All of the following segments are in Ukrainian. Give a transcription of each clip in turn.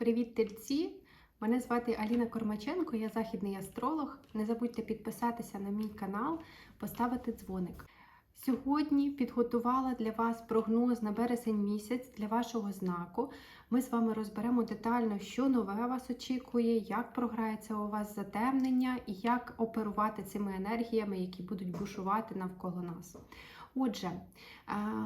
Привіт, тельці! Мене звати Аліна Кормаченко, я західний астролог. Не забудьте підписатися на мій канал, поставити дзвоник. Сьогодні підготувала для вас прогноз на березень місяць для вашого знаку. Ми з вами розберемо детально, що нове вас очікує, як програється у вас затемнення і як оперувати цими енергіями, які будуть бушувати навколо нас. Отже,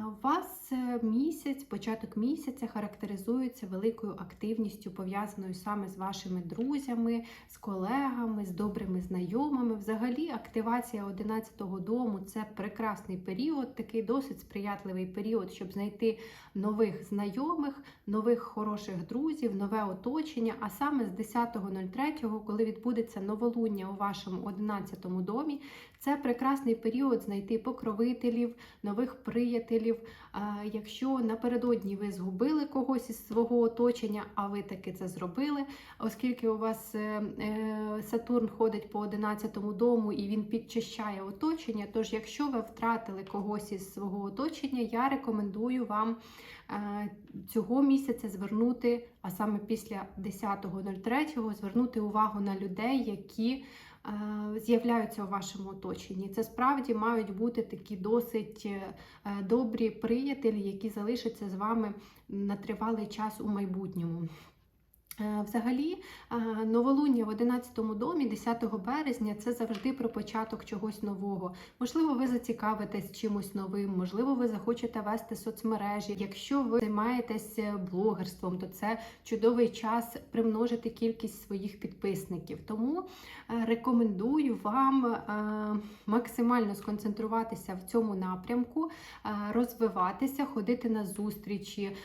у вас е, місяць, початок місяця характеризується великою активністю, пов'язаною саме з вашими друзями, з колегами, з добрими знайомими. Взагалі, активація 11-го дому це прекрасний період, такий досить сприятливий період, щоб знайти нових знайомих, нових хороших друзів, нове оточення. А саме з 10.03, коли відбудеться новолуння у вашому 11-му домі, це прекрасний період знайти покровителів, нових приятелів. Якщо напередодні ви згубили когось із свого оточення, а ви таки це зробили, оскільки у вас е, е, Сатурн ходить по 11-му дому і він підчищає оточення. Тож, якщо ви втратили когось із свого оточення, я рекомендую вам е, цього місяця звернути, а саме після 10.03 звернути увагу на людей, які З'являються у вашому оточенні. Це справді мають бути такі досить добрі приятелі, які залишаться з вами на тривалий час у майбутньому. Е, взагалі, е, новолуння в 11 домі, 10 березня, це завжди про початок чогось нового. Можливо, ви зацікавитесь чимось новим, можливо, ви захочете вести соцмережі. Якщо ви займаєтесь блогерством, то це чудовий час примножити кількість своїх підписників. Тому е, рекомендую вам максимально сконцентруватися в цьому напрямку, розвиватися, ходити на зустрічі,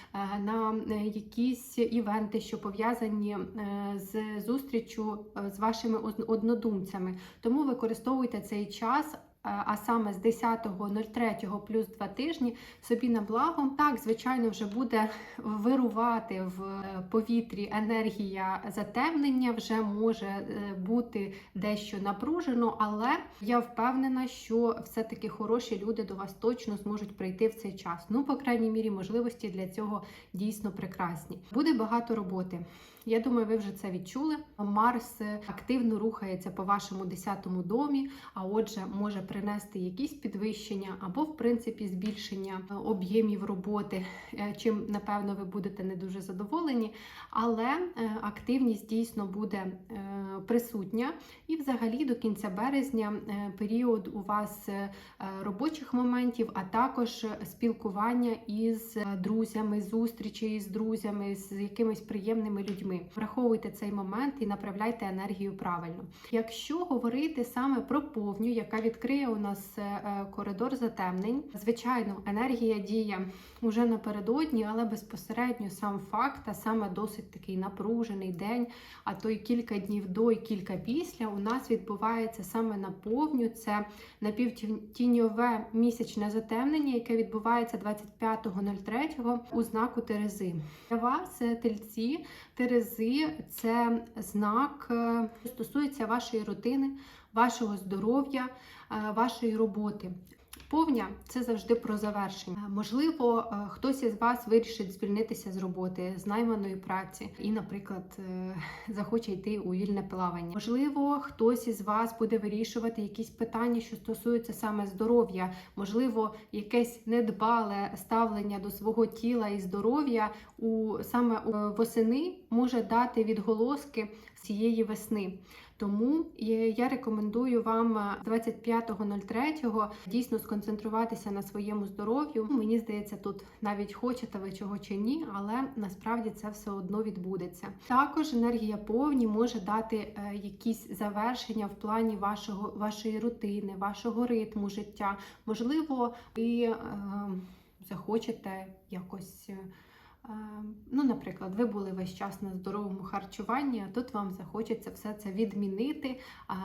на якісь івенти, що пов'язані пов'язані е, з зустрічю е, з вашими однодумцями. Тому використовуйте цей час а саме з 10.03 плюс 2 тижні собі на благо. Так, звичайно, вже буде вирувати в е, повітрі енергія затемнення, вже може е, бути дещо напружено, але я впевнена, що все-таки хороші люди до вас точно зможуть прийти в цей час. Ну, по крайній мірі, можливості для цього дійсно прекрасні. Буде багато роботи. Я думаю, ви вже це відчули. Марс активно рухається по вашому 10-му домі, а отже, може принести якісь підвищення або, в принципі, збільшення е, об'ємів роботи, е, чим, напевно, ви будете не дуже задоволені. Але е, активність дійсно буде присутня. І, взагалі, до кінця березня період у вас робочих моментів, а також спілкування із друзями, зустрічі з друзями, з якимись приємними людьми. Враховуйте цей момент і направляйте енергію правильно. Якщо говорити саме про повню, яка відкриє у нас е, е, коридор затемнень. Звичайно, енергія діє уже напередодні, але безпосередньо сам факт, а саме досить такий напружений день, а то й кілька днів до і кілька після, у нас відбувається саме на повню. Це напівтіньове місячне затемнення, яке відбувається 25.03 у знаку Терези. Для вас, е, тельці, Терези це знак, що стосується вашої рутини, вашого здоров'я, е, вашої роботи. Повня це завжди про завершення. Можливо, е, хтось із вас вирішить звільнитися з роботи, з найманої праці і, наприклад, е, захоче йти у вільне плавання. Можливо, хтось із вас буде вирішувати якісь питання, що стосуються саме здоров'я, можливо, якесь недбале ставлення до свого тіла і здоров'я у саме восени може дати відголоски цієї весни. Тому я рекомендую вам 25.03 дійсно сконцентруватися на своєму здоров'ю. Мені здається, тут навіть хочете ви чого чи ні, але насправді це все одно відбудеться. Також енергія повні може дати е, якісь завершення в плані вашого вашої рутини, вашого ритму життя. Можливо, ви е, захочете якось. Ну, Наприклад, ви були весь час на здоровому харчуванні, а тут вам захочеться все це відмінити,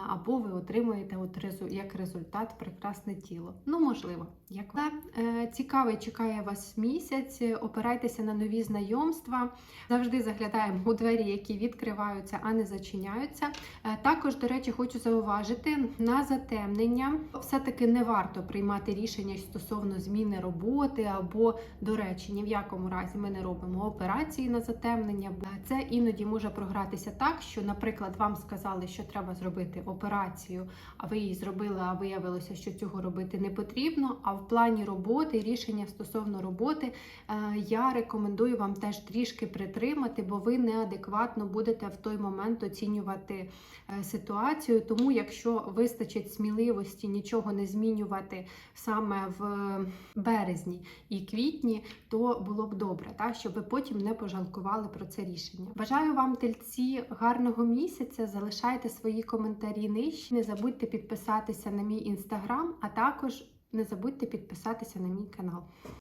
або ви отримаєте от як результат прекрасне тіло. Ну, можливо, як Але е, цікавий чекає вас місяць, опирайтеся на нові знайомства. Завжди заглядаємо у двері, які відкриваються, а не зачиняються. Е, також, до речі, хочу зауважити, на затемнення все-таки не варто приймати рішення стосовно зміни роботи, або, до речі, ні в якому разі ми не робимо операції на затемнення. Це іноді може програтися так, що, наприклад, вам сказали, що треба зробити операцію, а ви її зробили, а виявилося, що цього робити не потрібно. А в плані роботи рішення стосовно роботи е, я рекомендую вам теж трішки притримати, бо ви неадекватно будете в той момент оцінювати е, ситуацію. Тому, якщо вистачить сміливості нічого не змінювати саме в березні і квітні, то було б добре, щоб ви потім не пожалкували про це рішення. Бажаю вам тельці гарного місяця. Залишайте свої коментарі нижче. Не забудьте підписатися на мій інстаграм, а також не забудьте підписатися на мій канал.